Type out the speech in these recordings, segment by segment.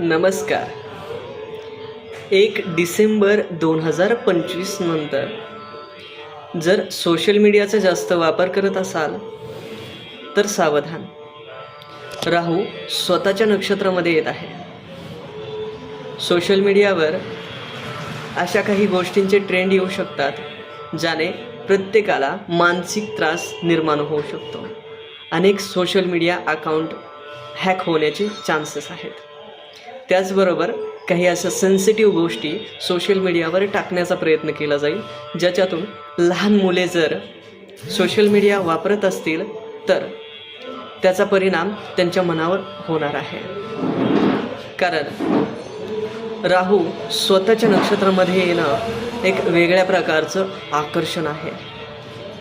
नमस्कार. एक डिसेंबर दोन हजार पंचवीस नंतर जर सोशल मीडियाचा जास्त वापर करत असाल तर सावधान. राहू स्वतःच्या नक्षत्रामध्ये येत आहे. सोशल मीडियावर अशा काही गोष्टींचे ट्रेंड येऊ शकतात ज्याने प्रत्येकाला मानसिक त्रास निर्माण होऊ शकतो. अनेक सोशल मीडिया अकाउंट हॅक होण्याचे चान्सेस आहेत. त्याचबरोबर काही अशा सेन्सिटिव्ह गोष्टी सोशल मीडियावर टाकण्याचा प्रयत्न केला जाईल ज्याच्यातून लहान मुले जर सोशल मीडिया वापरत असतील तर त्याचा परिणाम त्यांच्या मनावर होणार आहे. कारण राहू स्वतःच्या नक्षत्रामध्ये येणं एक वेगळ्या प्रकारचं आकर्षण आहे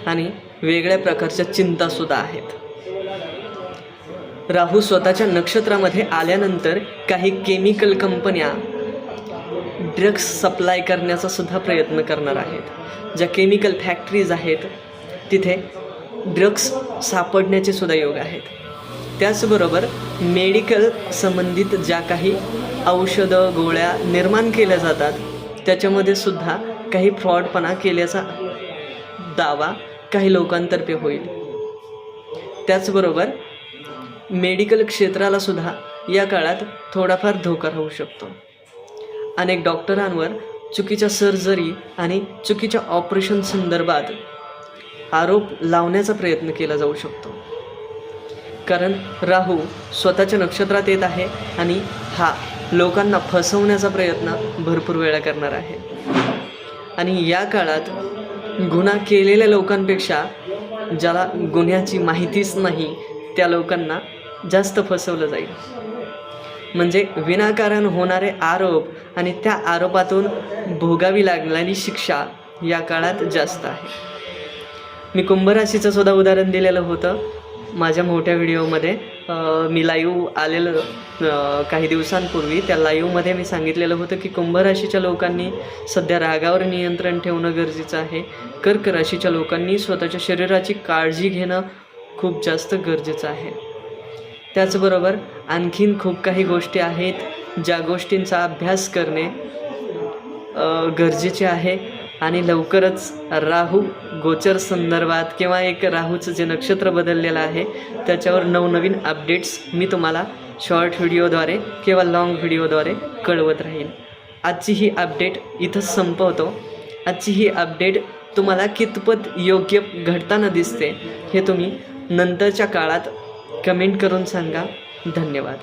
आणि वेगळ्या प्रकारच्या चिंतासुद्धा आहेत. राहू स्वतःच्या नक्षत्रामध्ये आल्यानंतर काही केमिकल कंपन्या ड्रग्स सप्लाय करण्याचा सुद्धा प्रयत्न करणार आहेत. ज्या केमिकल फॅक्टरीज आहेत तिथे ड्रग्स सापडण्याचे सुद्धा योग आहेत. त्याचबरोबर मेडिकल संबंधित ज्या काही औषधं गोळ्या निर्माण केल्या जातात त्याच्यामध्ये सुद्धा काही फ्रॉडपणा केल्याचा दावा काही लोकांतर्फे होईल. त्याचबरोबर मेडिकल क्षेत्राला सुद्धा या काळात थोडाफार धोका राहू शकतो. अनेक डॉक्टरांवर चुकीच्या सर्जरी आणि चुकीच्या ऑपरेशन संदर्भात आरोप लावण्याचा प्रयत्न केला जाऊ शकतो. कारण राहू स्वतःच्या नक्षत्रात येत आहे आणि हा लोकांना फसवण्याचा प्रयत्न भरपूर वेळा करणार आहे. आणि या काळात गुन्हा केलेल्या लोकांपेक्षा ज्याला गुन्ह्याची माहितीच नाही त्या लोकांना जास्त फसवलं जाईल. म्हणजे विनाकारण होणारे आरोप आणि त्या आरोपातून भोगावी लागणारी शिक्षा या काळात जास्त आहे. मी कुंभराशीचं सुद्धा उदाहरण दिलेलं होतं. माझ्या मोठ्या व्हिडिओमध्ये मी लाईव्ह आलेलं काही दिवसांपूर्वी. त्या लाईव्हमध्ये मी सांगितलेलं होतं की कुंभराशीच्या लोकांनी सध्या रागावर नियंत्रण ठेवणं गरजेचं आहे. कर्क राशीच्या लोकांनी स्वतःच्या शरीराची काळजी घेणं खूप जास्त गरजेचं आहे. त्याचबरोबर आणखीन खूप काही गोष्टी आहेत ज्या गोष्टींचा अभ्यास करणे गरजेचे आहे. आणि लवकरच राहू गोचर संदर्भात किंवा एक राहूचं जे नक्षत्र बदललेलं आहे त्याच्यावर नवनवीन अपडेट्स मी तुम्हाला शॉर्ट व्हिडिओद्वारे किंवा लाँग व्हिडिओद्वारे कळवत राहीन. आजची ही अपडेट इथं संपवतो. आजची ही अपडेट तुम्हाला कितपत योग्य घडताना दिसते हे तुम्ही नंतरच्या काळात कमेंट करून सांगा. धन्यवाद.